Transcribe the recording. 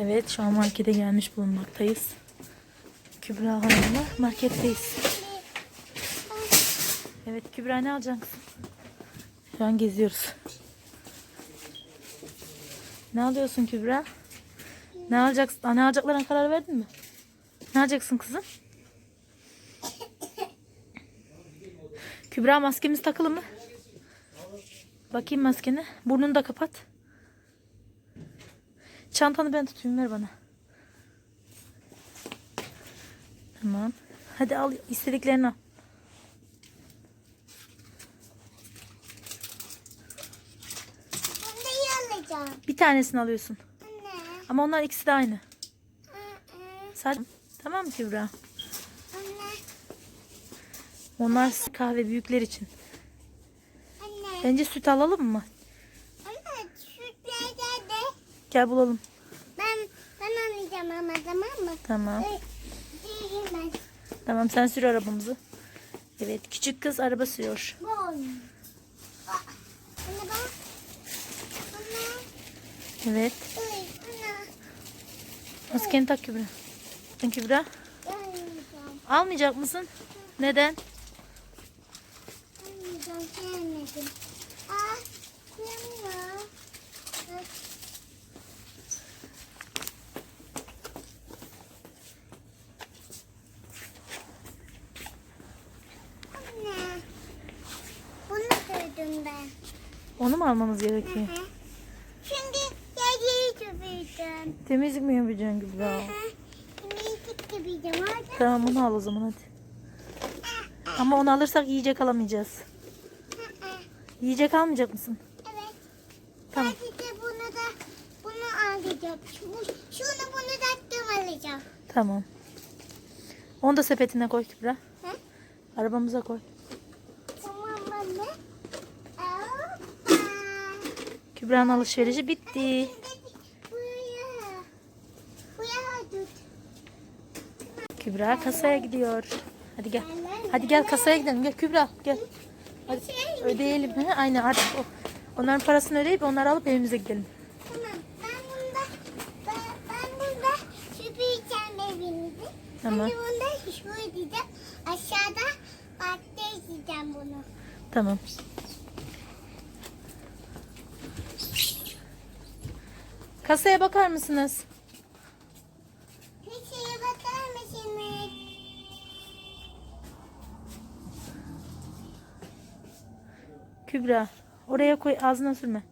Evet şu an markete gelmiş bulunmaktayız. Kübra Hanım'la marketteyiz. Evet Kübra ne alacaksın? Şu an geziyoruz. Ne alıyorsun Kübra? Ne alacaksın? Ne alacaklarına karar verdin mi? Ne alacaksın kızım? Kübra maskemiz takılı mı? Bakayım maskeni. Burnunu da kapat. Çantanı ben tutayım ver bana. Tamam. Hadi al istediklerini al. Bir tanesini alıyorsun. Anne. Ama onlar ikisi de aynı. Sadece tamam mı Kübra? Anne. Onlar kahve büyükler için. Anne. Bence süt alalım mı? Anne sütler de Gel bulalım. ben ben alacağım ama tamam mı? Tamam. Ben. Tamam sen sür arabamızı. Evet küçük kız araba sürüyor. Bu oyun. Anne bak. Anne. Evet. Maskeni tak Kübra. Kübra almayacak mısın? Neden? Almayacağım. Sevmedim. Aa. Yanıyor. Bak. Anne. Bunu duydum ben. Onu mu almamız gerekiyor? Hı hı. Şimdi yediği çöpüydüm. Temizlik mi yapacaksın Kübra? Temizlik yapacağım. Hadi. Tamam onu al o zaman hadi. Ama onu alırsak yiyecek alamayacağız. Hı hı. Yiyecek almayacak mısın? Evet. Tamam. Sadece bunu da bunu alacağım. Şunu bunu da alacağım. Tamam. Onu da sepetine koy Kübra. Hı? Arabamıza koy. Tamam anne. Hoppa. Kübra'nın alışverişi bitti. Kübra kasaya gidiyor. Hadi gel. Hadi gel kasaya gidelim. Gel Kübra gel. Hadi ödeyelim. He? Aynen artık o. Onların parasını ödeyip onları alıp evimize gidelim. Tamam. Ben bunda ben, ben bunda süpüreceğim evinizi. Tamam. Ben bunda süpüreceğim. Aşağıda parkta izleyeceğim bunu. Tamam. Kasaya bakar mısınız? Şeye bakar mısınız? Kübra oraya koy ağzına sürme.